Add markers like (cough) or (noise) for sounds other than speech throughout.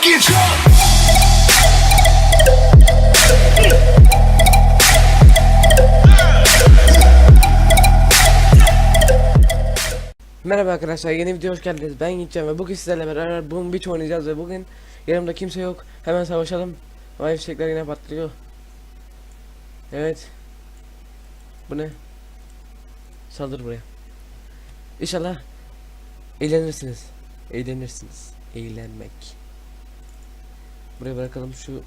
fucking drunk. Merhaba arkadaşlar yeni video hoş geldiniz. Ben gideceğim ve bugün sizlerle beraber Boom Beach oynayacağız ve bugün yanımda kimse yok. Hemen savaşalım. Vay fişekler yine patlıyor. Evet. Bu ne? Saldır buraya. İnşallah Eğlenirsiniz. Eğlenirsiniz. Eğlenmek Buraya bırakalım şu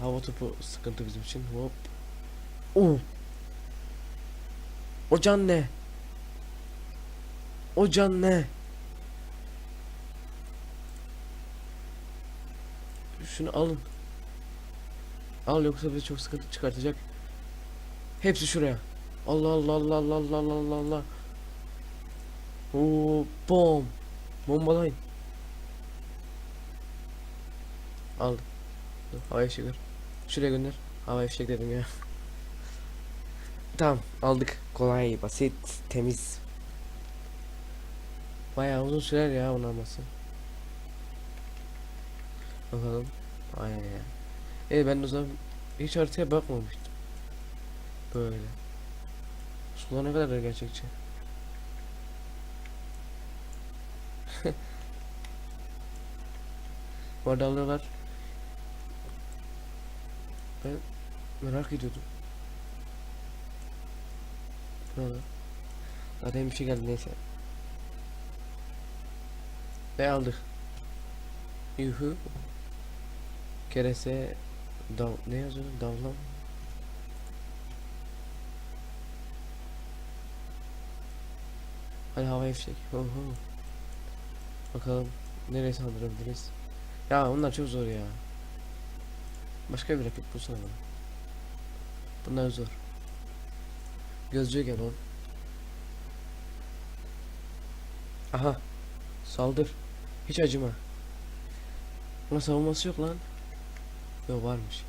hava topu sıkıntı bizim için hop Oo. O can ne? O can ne? Şunu alın. Al yoksa bize çok sıkıntı çıkartacak. Hepsi şuraya. Allah Allah Allah Allah Allah Allah Allah Allah. Oo, bom. Bombalayın. Al. Dur, Havaya fişek. Şuraya gönder. Havaya fişek dedim ya. (laughs) Tamam aldık. Kolay, basit, temiz. Bayağı uzun sürer ya onu alması. Bakalım. Aynen ya. E ben o zaman hiç haritaya bakmamıştım. Böyle. Sular ne kadar da gerçekçi. (laughs) Bu arada alıyorlar. Ben merak ediyordum. Ne oldu? Zaten bir şey geldi neyse. Ve aldık. Yuhu. Kerese dav ne yazıyor? Davlan. Hadi havaya fişek. Oho. Bakalım nereye saldırabiliriz? Ya onlar çok zor ya. Başka bir rakip bulsana bana. Bunlar zor. Gözcüye gel oğlum. Aha. Saldır. Hiç acıma. Buna savunması yok lan. Yok varmış.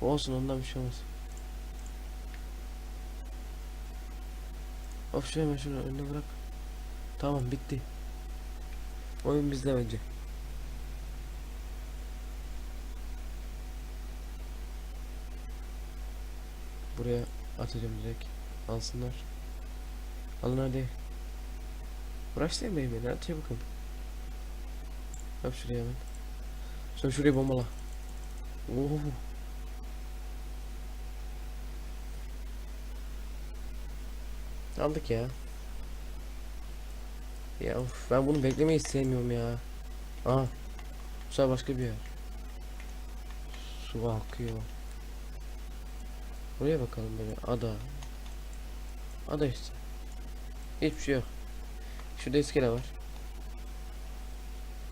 Olsun ondan bir şey olmaz. Of şu hemen şunu önüne bırak. Tamam bitti. Oyun bizde bence. Buraya atacağım direkt. Alsınlar. Alın hadi. Uğraştırmayın beni. Hadi çabuk. Yap şuraya hemen. Sonra şurayı bombala. Oo. Aldık ya. Ya of, ben bunu beklemeyi sevmiyorum ya. Aha. Bu başka bir yer. Su akıyor. Buraya bakalım böyle ada. Ada işte. Hiçbir şey yok. Şurada iskele var.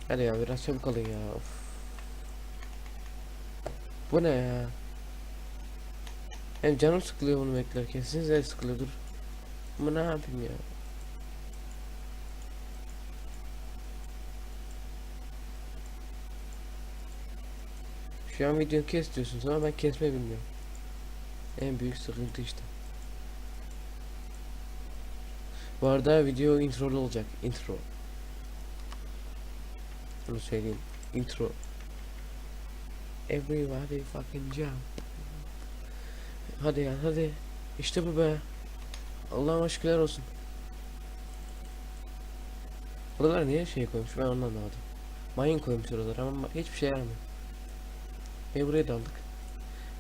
Hadi ya biraz çabuk alın ya. Of. Bu ne ya? Hem canım sıkılıyor bunu beklerken. Siz de sıkılıyordur. Bu ne yapayım ya? Şu an videoyu kes diyorsunuz ama ben kesme bilmiyorum. En büyük sıkıntı işte. Bu arada video introlu olacak. Intro. Bunu söyleyeyim. Intro. Everybody fucking jump. Hadi ya hadi. İşte bu be. Allah'ım aşklar olsun. Buralar niye şey koymuş ben onu anlamadım. Mayın koymuş oralara ama hiçbir şey yaramıyor. Ve buraya daldık.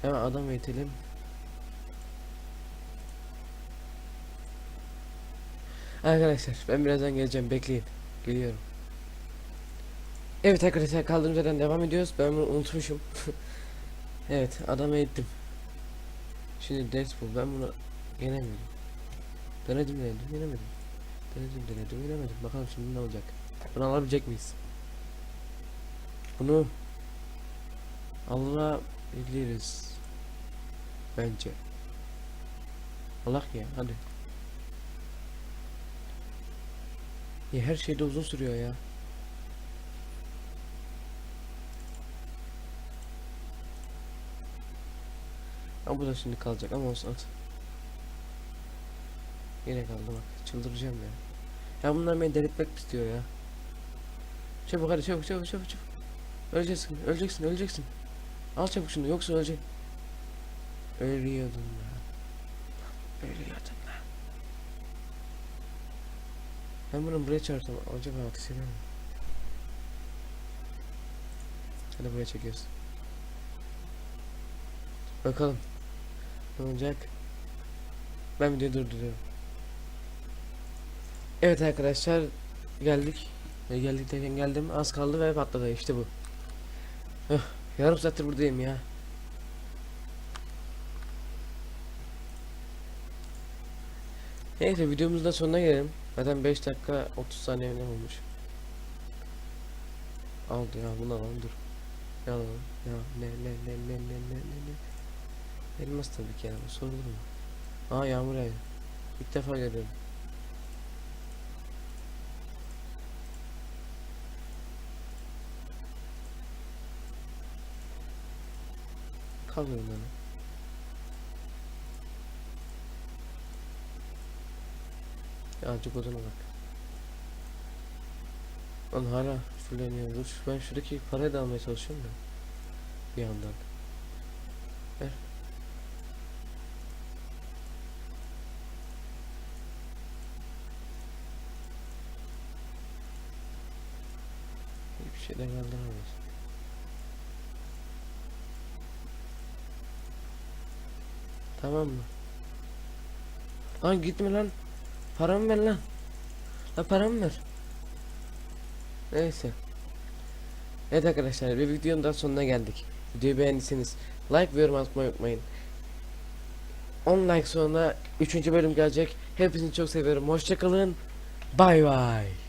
Hemen adam eğitelim. Arkadaşlar ben birazdan geleceğim bekleyin. Geliyorum. Evet arkadaşlar kaldığımız yerden devam ediyoruz. Ben bunu unutmuşum. (laughs) evet adamı eğittim. Şimdi Deadpool ben bunu yenemedim. Denedim denedim yenemedim. Denedim denedim yenemedim. Bakalım şimdi ne olacak. Bunu alabilecek miyiz? Bunu alabiliriz. Bence. Allah ya hadi. Ya her şeyde uzun sürüyor ya. Ama bu da şimdi kalacak ama olsun at. Yine kaldı bak. Çıldıracağım ya. Ya bunlar beni delirtmek istiyor ya. Çabuk hadi çabuk çabuk çabuk çabuk. Öleceksin, öleceksin, öleceksin. Al çabuk şunu yoksa öleceksin. Ölüyordun lan. Ölüyordun lan. Ben bunu buraya çağırsam acaba eder mi? Hadi buraya çekiyoruz. Bakalım. Ne olacak? Ben videoyu durduruyorum. Evet arkadaşlar geldik. E, geldik derken geldim az kaldı ve patladı işte bu. Öh, yarım saattir buradayım ya. Neyse videomuzun da sonuna gelelim. Zaten 5 dakika 30 saniye ne olmuş. Aldı ya bunu alalım dur. Ne alalım? Ya ne ne ne ne ne ne ne ne. Elmas tabii ki ya bu sorulur mu? Aa yağmur yağıyor. İlk defa görüyorum. Kalıyorum ben. Azıcık odana bak. Lan hala fulleniyor. Dur ben şuradaki parayı da almaya çalışıyorum da. Bir yandan. Ver. Hiçbir şeyden kaldıramayız. Tamam mı? Lan gitme lan. Paramı ver lan. La paramı ver. Neyse. Evet arkadaşlar bir videonun daha sonuna geldik. Videoyu beğendiyseniz like ve yorum atmayı unutmayın. 10 like sonra 3. bölüm gelecek. Hepinizi çok seviyorum. Hoşçakalın. Bay bay.